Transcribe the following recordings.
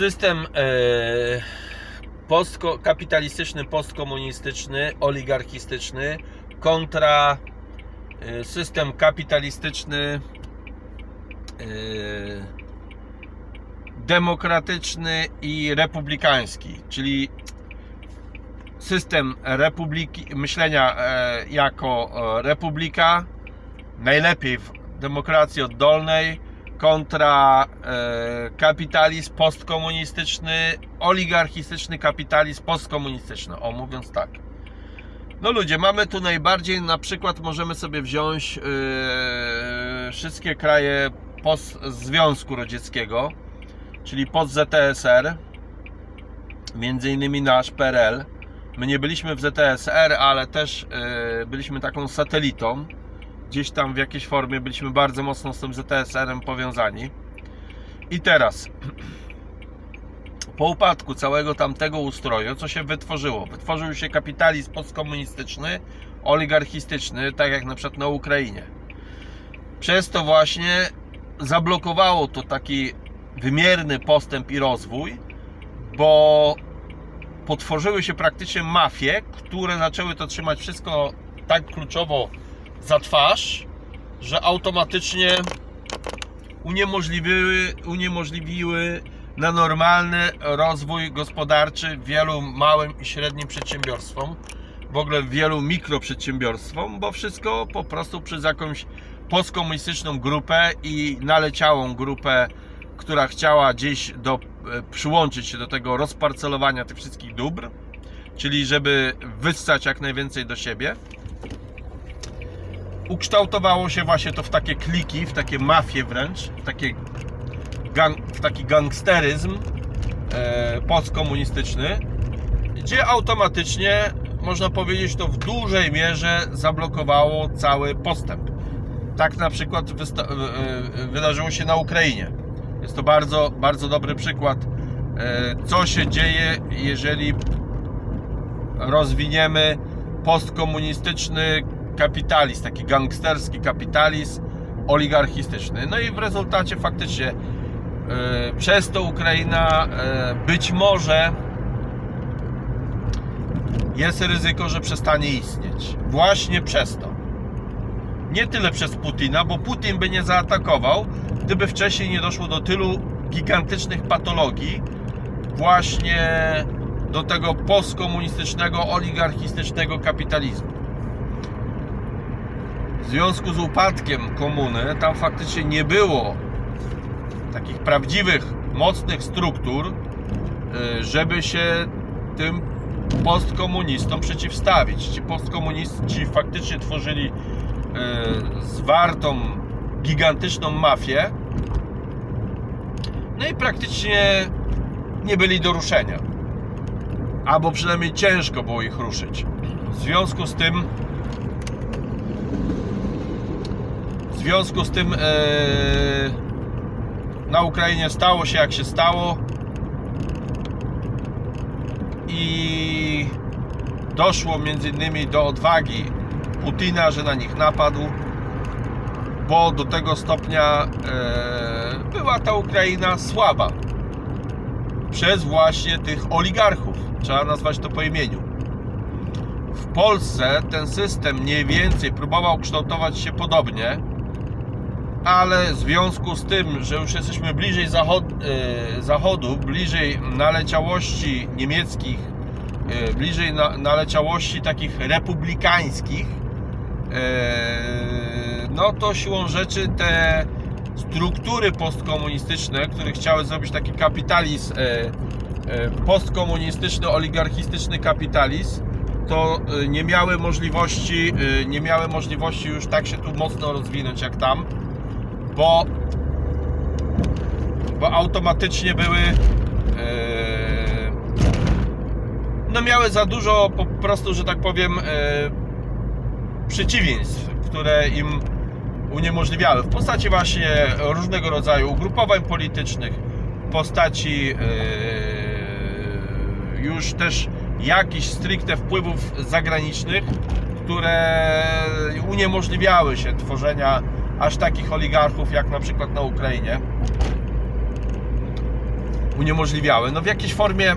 System e, kapitalistyczny, postkomunistyczny, oligarchistyczny kontra e, system kapitalistyczny, e, demokratyczny i republikański, czyli system republiki, myślenia jako republika, najlepiej w demokracji oddolnej, kontra e, kapitalizm postkomunistyczny, oligarchistyczny kapitalizm postkomunistyczny. O, mówiąc tak. No ludzie, mamy tu najbardziej, na przykład możemy sobie wziąć e, wszystkie kraje post Związku Radzieckiego, czyli pod ZSR, między innymi nasz PRL. My nie byliśmy w ZSR, ale też e, byliśmy taką satelitą. Gdzieś tam w jakiejś formie byliśmy bardzo mocno z tym ZSR-em powiązani. I teraz, po upadku całego tamtego ustroju, co się wytworzyło? Wytworzył się kapitalizm postkomunistyczny, oligarchistyczny, tak jak na przykład na Ukrainie. Przez to właśnie zablokowało to taki wymierny postęp i rozwój, bo potworzyły się praktycznie mafie, które zaczęły to trzymać wszystko tak kluczowo za twarz, że automatycznie uniemożliwiły, uniemożliwiły na normalny rozwój gospodarczy wielu małym i średnim przedsiębiorstwom, w ogóle wielu mikroprzedsiębiorstwom, bo wszystko po prostu przez jakąś postkomunistyczną grupę i naleciałą grupę, która chciała gdzieś do, e, przyłączyć się do tego rozparcelowania tych wszystkich dóbr, czyli żeby wyssać jak najwięcej do siebie ukształtowało się właśnie to w takie kliki, w takie mafie wręcz, w, takie gang, w taki gangsteryzm e, postkomunistyczny, gdzie automatycznie, można powiedzieć, to w dużej mierze zablokowało cały postęp. Tak na przykład e, e, wydarzyło się na Ukrainie. Jest to bardzo, bardzo dobry przykład, e, co się dzieje, jeżeli rozwiniemy postkomunistyczny kapitalizm, taki gangsterski kapitalizm oligarchistyczny. No i w rezultacie faktycznie e, przez to Ukraina e, być może jest ryzyko, że przestanie istnieć. Właśnie przez to. Nie tyle przez Putina, bo Putin by nie zaatakował, gdyby wcześniej nie doszło do tylu gigantycznych patologii, właśnie do tego postkomunistycznego, oligarchistycznego kapitalizmu. W związku z upadkiem komuny, tam faktycznie nie było takich prawdziwych, mocnych struktur, y, żeby się tym postkomunistom przeciwstawić. Ci postkomuniści faktycznie tworzyli y, zwartą, gigantyczną mafię, no i praktycznie nie byli do ruszenia. Albo przynajmniej ciężko było ich ruszyć. W związku z tym związku z tym e, na Ukrainie stało się jak się stało i doszło między innymi do odwagi Putina, że na nich napadł, bo do tego stopnia e, była ta Ukraina słaba przez właśnie tych oligarchów. Trzeba nazwać to po imieniu. W Polsce ten system mniej więcej próbował kształtować się podobnie, ale w związku z tym, że już jesteśmy bliżej zachod, e, zachodu, bliżej naleciałości niemieckich, e, bliżej na, naleciałości takich republikańskich, e, no to siłą rzeczy te struktury postkomunistyczne, które chciały zrobić taki kapitalizm, postkomunistyczny, oligarchistyczny kapitalizm, to nie miały możliwości, nie miały możliwości już tak się tu mocno rozwinąć jak tam, bo, bo automatycznie były e, no miały za dużo po prostu, że tak powiem e, przeciwieństw, które im uniemożliwiały w postaci właśnie różnego rodzaju ugrupowań politycznych, w postaci e, już też jakichś stricte wpływów zagranicznych, które uniemożliwiały się tworzenia aż takich oligarchów jak na przykład na Ukrainie. uniemożliwiały. No w jakiejś formie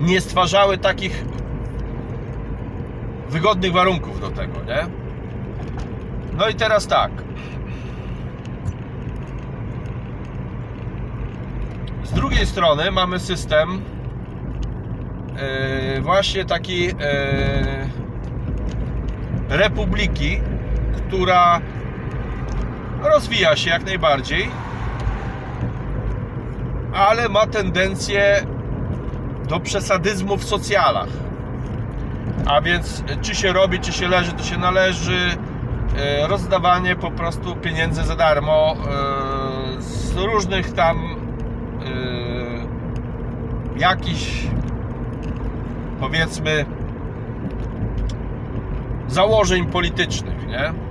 nie stwarzały takich wygodnych warunków do tego, nie? No i teraz tak. Z drugiej strony mamy system e, właśnie taki e, republiki, która rozwija się jak najbardziej, ale ma tendencję do przesadyzmu w socjalach. A więc czy się robi, czy się leży, to się należy. E, Rozdawanie po prostu pieniędzy za darmo e, z różnych tam e, jakichś powiedzmy założeń politycznych, nie?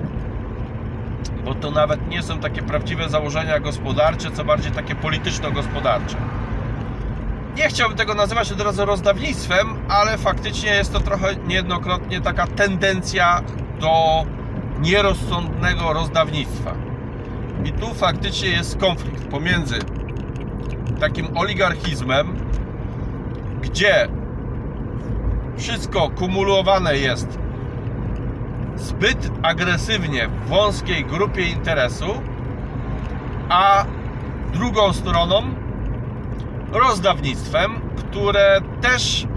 Bo to nawet nie są takie prawdziwe założenia gospodarcze, co bardziej takie polityczno-gospodarcze. Nie chciałbym tego nazywać od razu rozdawnictwem, ale faktycznie jest to trochę niejednokrotnie taka tendencja do nierozsądnego rozdawnictwa. I tu faktycznie jest konflikt pomiędzy takim oligarchizmem, gdzie wszystko kumulowane jest zbyt agresywnie w wąskiej grupie interesu, a drugą stroną rozdawnictwem, które też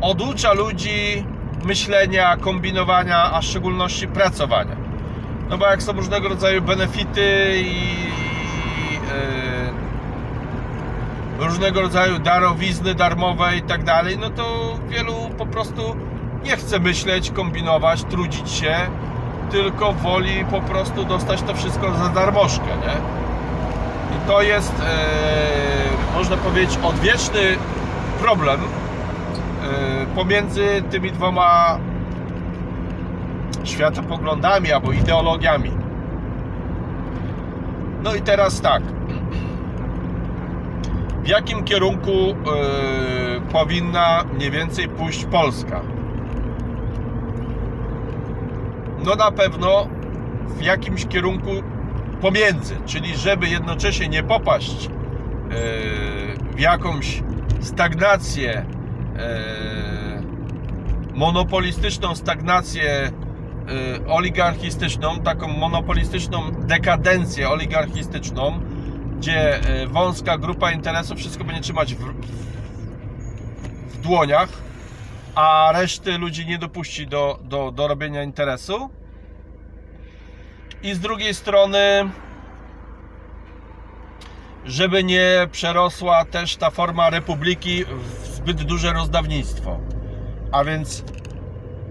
oducza ludzi myślenia, kombinowania, a w szczególności pracowania. No bo jak są różnego rodzaju benefity i yy, różnego rodzaju darowizny darmowe i tak dalej, no to wielu po prostu nie chce myśleć, kombinować, trudzić się, tylko woli po prostu dostać to wszystko za darmożkę, nie? I to jest, e, można powiedzieć, odwieczny problem e, pomiędzy tymi dwoma światopoglądami albo ideologiami. No i teraz tak. W jakim kierunku e, powinna mniej więcej pójść Polska? No na pewno w jakimś kierunku pomiędzy, czyli żeby jednocześnie nie popaść e, w jakąś stagnację, e, monopolistyczną stagnację e, oligarchistyczną, taką monopolistyczną dekadencję oligarchistyczną, gdzie wąska grupa interesów wszystko będzie trzymać w, w dłoniach, a reszty ludzi nie dopuści do, do, do robienia interesu i z drugiej strony żeby nie przerosła też ta forma republiki w zbyt duże rozdawnictwo. A więc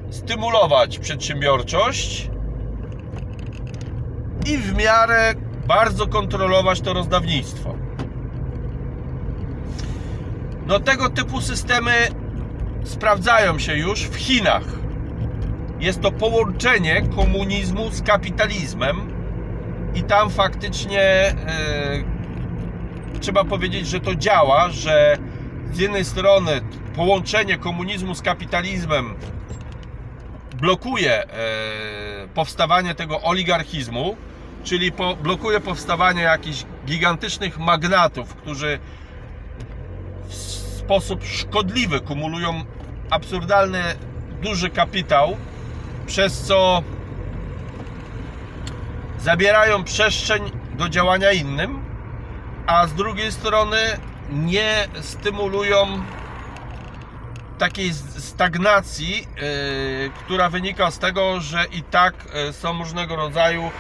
stymulować przedsiębiorczość i w miarę bardzo kontrolować to rozdawnictwo. No tego typu systemy sprawdzają się już w Chinach. Jest to połączenie komunizmu z kapitalizmem i tam faktycznie e, trzeba powiedzieć, że to działa, że z jednej strony połączenie komunizmu z kapitalizmem blokuje e, powstawanie tego oligarchizmu, czyli po, blokuje powstawanie jakichś gigantycznych magnatów, którzy w sposób szkodliwy kumulują absurdalny duży kapitał przez co zabierają przestrzeń do działania innym, a z drugiej strony nie stymulują takiej stagnacji, yy, która wynika z tego, że i tak yy, są różnego rodzaju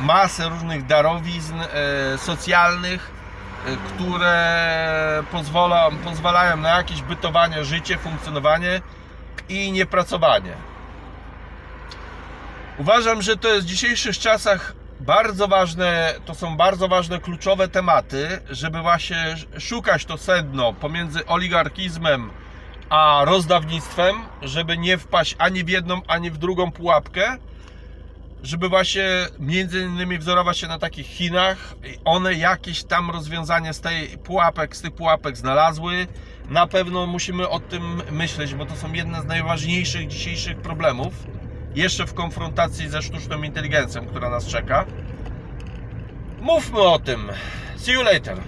masy różnych darowizn yy, socjalnych, które pozwala, pozwalają na jakieś bytowanie, życie, funkcjonowanie i niepracowanie. Uważam, że to jest w dzisiejszych czasach bardzo ważne, to są bardzo ważne, kluczowe tematy, żeby właśnie szukać to sedno pomiędzy oligarchizmem a rozdawnictwem, żeby nie wpaść ani w jedną, ani w drugą pułapkę, żeby właśnie między innymi wzorować się na takich Chinach. One jakieś tam rozwiązanie z tej pułapek, z tych pułapek znalazły. Na pewno musimy o tym myśleć, bo to są jedne z najważniejszych dzisiejszych problemów jeszcze w konfrontacji ze sztuczną inteligencją, która nas czeka. Mówmy o tym. See you later.